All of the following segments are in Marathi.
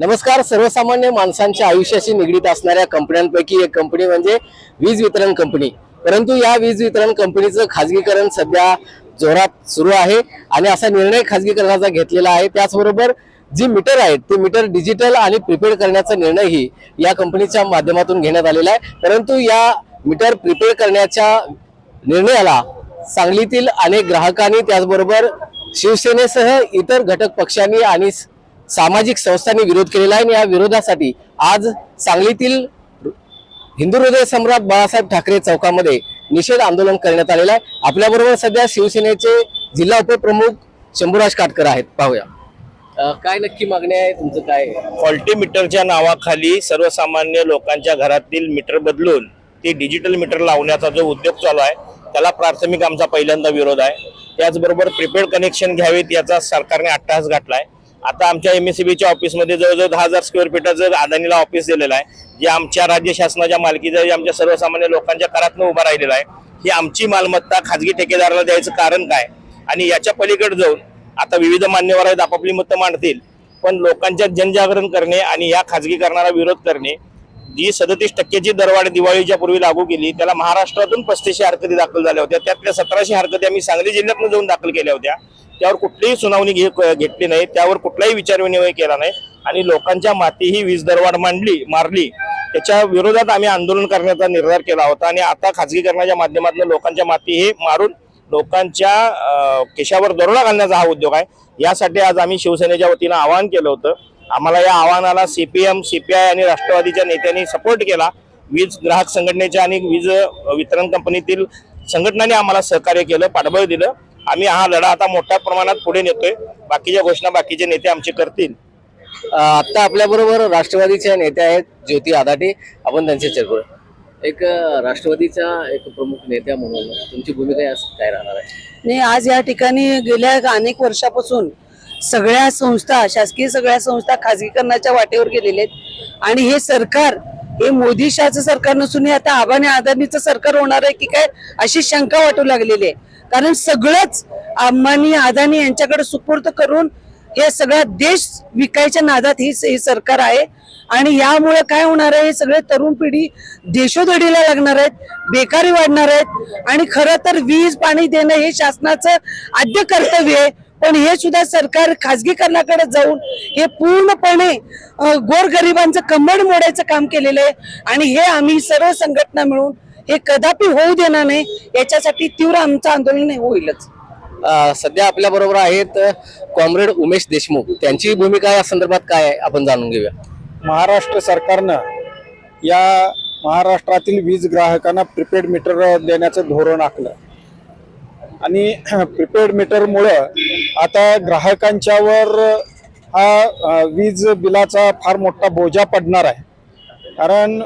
नमस्कार सर्वसामान्य माणसांच्या आयुष्याशी निगडीत असणाऱ्या कंपन्यांपैकी एक कंपनी म्हणजे वीज वितरण कंपनी परंतु या वीज वितरण कंपनीचं खाजगीकरण सध्या जोरात सुरू आहे आणि असा निर्णय खाजगीकरणाचा घेतलेला आहे. त्याचबरोबर जी मीटर आहेत ते मीटर डिजिटल आणि प्रिपेड करण्याचा निर्णयही या कंपनीच्या माध्यमातून घेण्यात आलेला आहे. परंतु या मीटर प्रिपेड करण्याच्या निर्णयाला सांगलीतील अनेक ग्राहकांनी त्याचबरोबर शिवसेनेसह इतर घटक पक्षांनी आणि सामाजिक संस्थांनी विरोध केलेला आहे आणि या विरोधासाठी आज सांगलीतील हिंदू हृदय सम्राट बाळासाहेब ठाकरे चौकामध्ये निषेध आंदोलन करण्यात आलेलं आहे. आपल्याबरोबर सध्या शिवसेनेचे जिल्हा उपप्रमुख शंभूराज काटकर आहेत. पाहूया. काय नक्की मागणी आहे? तुमचं काय फॉल्टी मीटरच्या नावाखाली सर्वसामान्य लोकांच्या घरातील मीटर बदलून ते डिजिटल मीटर लावण्याचा जो उद्योग चालू आहे त्याला प्राथमिक आमचा पहिल्यांदा विरोध आहे. त्याचबरोबर प्रिपेड कनेक्शन घ्यावेत याचा सरकारने अट्टहास आहे आता आमच्या एम एस सी बीच्या ऑफिसमध्ये जवळजवळ दहा हजार स्क्वेअर फीटाचं अदानीला ऑफिस दिलेलं आहे जे आमच्या राज्य शासनाच्या मालकीचं जे आमच्या सर्वसामान्य लोकांच्या करातनं उभं राहिलेलं आहे ही आमची मालमत्ता खाजगी ठेकेदाराला द्यायचं कारण काय? आणि याच्या पलीकडे जाऊन आता विविध मान्यवर आहेत आपापली मतं मांडतील पण लोकांच्या जनजागरण करणे आणि या खाजगीकरणाला विरोध करणे जी सदतीस टक्क्याची दरवाढ दिवाळीच्या पूर्वी लागू केली त्याला महाराष्ट्रातून पस्तीसशे हरकती दाखल झाल्या होत्या त्यातल्या सतराशे हरकती आम्ही सांगली जिल्ह्यातून जाऊन दाखल केल्या होत्या. त्यावर कुठलीही सुनावणी घे- घेतली नाही त्यावर कुठलाही विचारविनिमय केला नाही. आणि लोकांच्या माती ही वीज दरवाढ मांडली मारली. त्याच्या विरोधात आम्ही आंदोलन करण्याचा निर्धार केला होता. आणि आता खाजगीकरणाच्या माध्यमातून लोकांच्या माती हे मारून लोकांच्या केशावर दरोडा घालण्याचा हा उद्योग आहे. यासाठी आज आम्ही शिवसेनेच्या वतीनं आवाहन केलं होतं. आम्हाला या आव्हानाला सीपीएम सीपीआय आणि राष्ट्रवादीच्या नेत्यांनी सपोर्ट केला. वीज ग्राहक संघटनेच्या आणि वीज वितरण कंपनीतील संघटनांनी आम्हाला सहकार्य केलं पाठबळ दिलं. आम्ही हा लढा आता मोठ्या प्रमाणात पुढे नेतोय. बाकीच्या घोषणा बाकीचे नेते आमचे करतील. अं, आता आपल्याबरोबर राष्ट्रवादीच्या नेत्या आहेत ज्योती आदाटे. आपण त्यांचे चर्चा एक अं, राष्ट्रवादीच्या एक प्रमुख नेत्या म्हणून तुमची भूमिका काय राहणार आहे? आणि आज या ठिकाणी गेल्या अनेक वर्षापासून सगळ्या संस्था शासकीय सगळ्या संस्था खाजगीकरणाच्या वाटेवर गेलेले आहेत. आणि हे सरकार हे मोदी शहाचं सरकार नसून हे आता आबाने आदानीचं सरकार होणार आहे की काय अशी शंका वाटू लागलेली आहे. कारण सगळंच अंबानी अदानी यांच्याकडे सुपूर्द करून हे सगळा देश विकायच्या नादात ही हे सरकार आहे. आणि यामुळे काय होणार आहे? हे सगळे तरुण पिढी देशोधडीला लागणार आहेत बेकारी वाढणार आहेत. आणि खरं तर वीज पाणी देणं हे शासनाचं आद्य कर्तव्य आहे. पण हे सुद्धा सरकार खाजगीकरणाकडे जाऊन हे पूर्णपणे गोरगरिबांचं कंबड मोडायचं काम केलेलं आहे. आणि हे आम्ही सर्व संघटना मिळून हे कदापि होऊ देणार नाही याच्यासाठी तीव्र आमचं आंदोलन हे होईलच. अं, सध्या आपल्या बरोबर आहेत कॉम्रेड उमेश देशमुख. त्यांची भूमिका या संदर्भात काय आहे? आपण जाणून घेऊया. महाराष्ट्र सरकारनं या महाराष्ट्रातील वीज ग्राहकांना प्रिपेड मीटर देण्याचं धोरण आखलं. आणि प्रिपेड मीटरमुळं आता ग्राहकांच्यावर हा अ, वीज बिलाचा फार मोठा बोजा पडणार आहे. कारण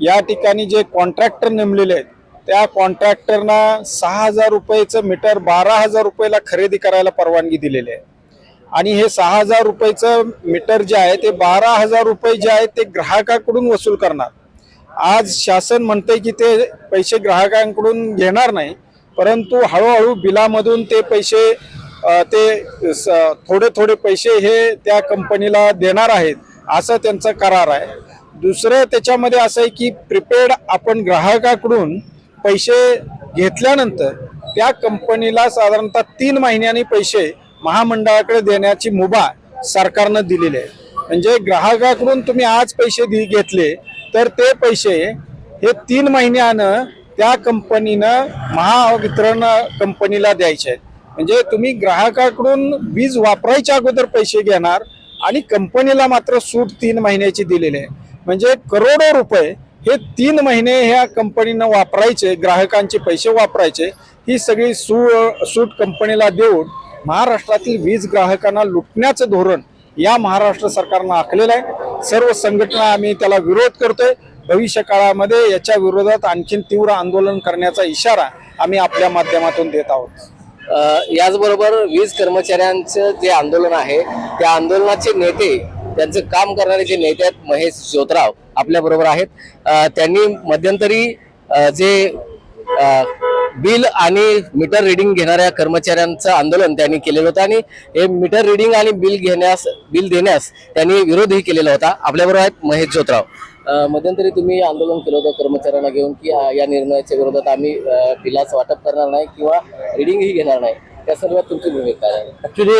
या ठिकाणी जे कॉन्ट्रॅक्टर नेमलेले आहेत त्या कॉन्ट्रॅक्टरना सहा हजार रुपयेचं मीटर बारा हजार रुपयाला खरेदी करायला परवानगी दिलेली आहे. आणि हे सहा हजार रुपयेचं मीटर जे आहे ते बारा हजार रुपये जे आहे ते ग्राहकाकडून वसूल करणार. आज शासन म्हणते की ते पैसे ग्राहकांकडून घेणार नाही परंतु हळूहळू बिलामधून ते पैसे ते स- थोडे थोडे पैसे हे त्या कंपनीला देणार आहेत असं त्यांचा करार आहे. दुसरं त्याच्यामध्ये असं आहे की प्रिपेड आपण ग्राहकाकडून पैसे घेतल्यानंतर त्या कंपनीला साधारणतः तीन महिन्यांनी पैसे महामंडळाकडे देण्याची मुभा सरकारनं दिलेली आहे. म्हणजे ग्राहकाकडून तुम्ही आज पैसे दि घेतले तर ते पैसे हे तीन महिन्यानं त्या कंपनीनं महावितरण कंपनीला द्यायचे आहेत. म्हणजे तुम्ही ग्राहकाकडून वीज वापरायच्या अगोदर पैसे घेणार आणि कंपनीला मात्र सूट तीन महिन्याची दिलेली आहे. म्हणजे करोडो रुपये हे तीन महिने ह्या कंपनीनं वापरायचे ग्राहकांचे पैसे वापरायचे ही सगळी सू सूट कंपनीला देऊन महाराष्ट्रातील वीज ग्राहकांना लुटण्याचं धोरण या महाराष्ट्र सरकारनं आखलेलं आहे. सर्व संघटना आम्ही त्याला विरोध करतोय. भविष्य काळामध्ये याच्या विरोधात आणखीन तीव्र आंदोलन करण्याचा इशारा आम्ही आपल्या माध्यमातून देत आहोत. याचबरोबर वीज कर्मचाऱ्यांचं जे आंदोलन आहे त्या आंदोलनाचे नेते त्यांचं काम करणारे जे नेते आहेत महेश जोतराव आपल्या बरोबर आहेत त्यांनी मध्यंतरी जे बिल आणि मीटर रिडिंग घेणाऱ्या कर्मचाऱ्यांचं आंदोलन त्यांनी केलेलं होतं आणि हे मीटर रिडिंग आणि बिल घेण्यास बिल देण्यास त्यांनी विरोधही केलेला होता. आपल्याबरोबर आहेत महेश जोतराव. मध्यंतरी तुम्ही आंदोलन केलं होतं कर्मचाऱ्यांना घेऊन की या निर्णयाच्या विरोधात आम्ही बिलाचं वाटप करणार नाही किंवा रिडिंगही घेणार नाही. त्या सर्वात तुमची भूमिका आहे? ऍक्च्युली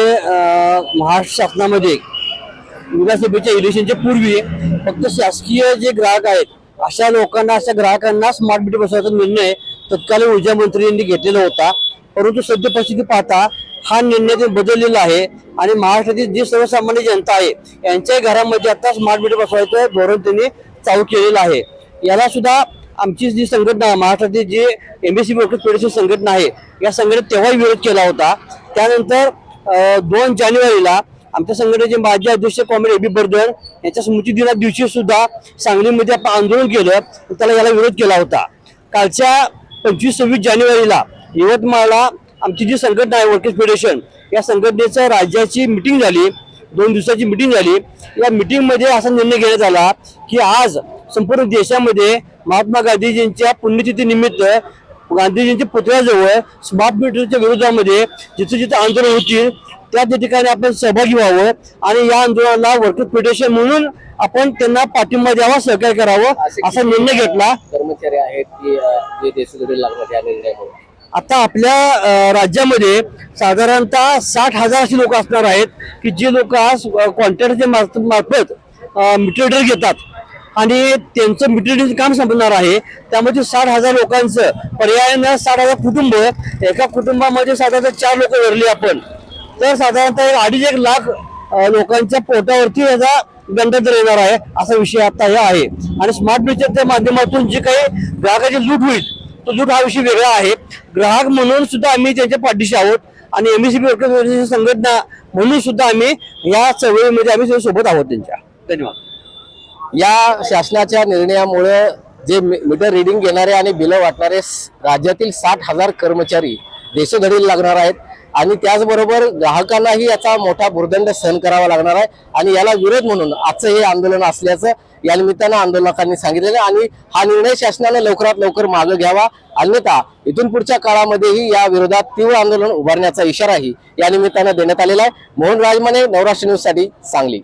महाराष्ट्र शासनामध्ये विधानसभेच्या इलेक्शनच्या पूर्वी फक्त शासकीय जे ग्राहक आहेत अशा लोकांना अशा ग्राहकांना स्मार्ट मीटर बसवायचा निर्णय तत्कालीन ऊर्जा मंत्री यांनी घेतलेला होता. परंतु सद्य परिस्थिती पाहता हा निर्णय ते बदललेला आहे आणि महाराष्ट्रातील जी सर्वसामान्य जनता आहे यांच्याही घरामध्ये आता स्मार्ट मीटर बसवायचं धोरण त्यांनी चालू केलेलं आहे. याला सुद्धा आमची जी संघटना आहे महाराष्ट्रातील जी एमबीसी वर्कर्स फेडरेशन संघटना आहे या संघटनेत तेव्हाही विरोध केला होता. त्यानंतर दोन जानेवारीला आमच्या संघटनेचे माजी अध्यक्ष कॉम्रेड एबी बर्दर यांच्या स्मृती दिना दिवशी सुद्धा सांगलीमध्ये आपण आंदोलन केलं. त्याला याला विरोध केला होता. कालच्या पंचवीस सव्वीस जानेवारीला यवतमाळला आमची जी संघटना आहे वर्कर्स फेडरेशन या संघटनेचं राज्याची मिटिंग झाली. दोन दिवसाची मिटिंग झाली. या मिटिंगमध्ये असा निर्णय घेण्यात आला की आज संपूर्ण देशामध्ये महात्मा गांधीजींच्या पुण्यतिथीनिमित्त गांधीजींच्या पुतळ्याजवळ स्मार्ट मीटरच्या विरोधामध्ये जिथे जिथे आंदोलन होतील त्या त्या ठिकाणी आपण सहभागी व्हावं आणि या आंदोलनाला वर्कर्स फेडरेशन म्हणून आपण त्यांना पाठिंबा द्यावा सहकार्य करावं असा निर्णय घेतला. कर्मचारी आहेत की आता आपल्या राज्यामध्ये साधारणतः साठ हजार अशी लोक असणार आहेत की जे लोक आज कॉन्ट्रॅक्टच्या मार्फत मीटर घेतात. आणि त्यांचं मीटरिंगचं काम संपणार आहे. त्यामध्ये साठ हजार लोकांचं पर्यायानं साठ हजार कुटुंब एका कुटुंबामध्ये साधारणतः चार लोक वरली आपण. तर साधारणतः अडीच एक लाख लोकांच्या पोटावरती याचा गंडतर येणार आहे असा विषय आता हे आहे. आणि स्मार्ट मीटरच्या माध्यमातून जे काही ग्राहकाची लूट होईल तो लूट हा विषय वेगळा आहे. ग्राहक म्हणून सुद्धा आम्ही त्यांच्या पाठीशी आहोत आणि एमएससीबी वर्कर्स संघटना म्हणून सुद्धा आम्ही या चळवळीमध्ये आम्ही सोबत आहोत त्यांच्या. धन्यवाद. या शासनाच्या निर्णयामुळे जे मी- मीटर रिडिंग घेणारे आणि बिलं वाटणारे राज्यातील साठ हजार कर्मचारी देशोधडीला लागणार आहेत. आणि त्याचबरोबर ग्राहकांनाही याचा मोठा भूर्दंड सहन करावा लागणार आहे. आणि याला विरोध म्हणून आजचं हे आंदोलन असल्याचं या निमित्तानं आंदोलकांनी सांगितलेलं आणि हा निर्णय शासनाने लवकरात लवकर मागे घ्यावा. अन्यथा इथून पुढच्या काळामध्येही या विरोधात तीव्र आंदोलन उभारण्याचा इशाराही या निमित्तानं देण्यात आलेला आहे. मोहन राजमाने नवराष्ट्र न्यूज सांगली.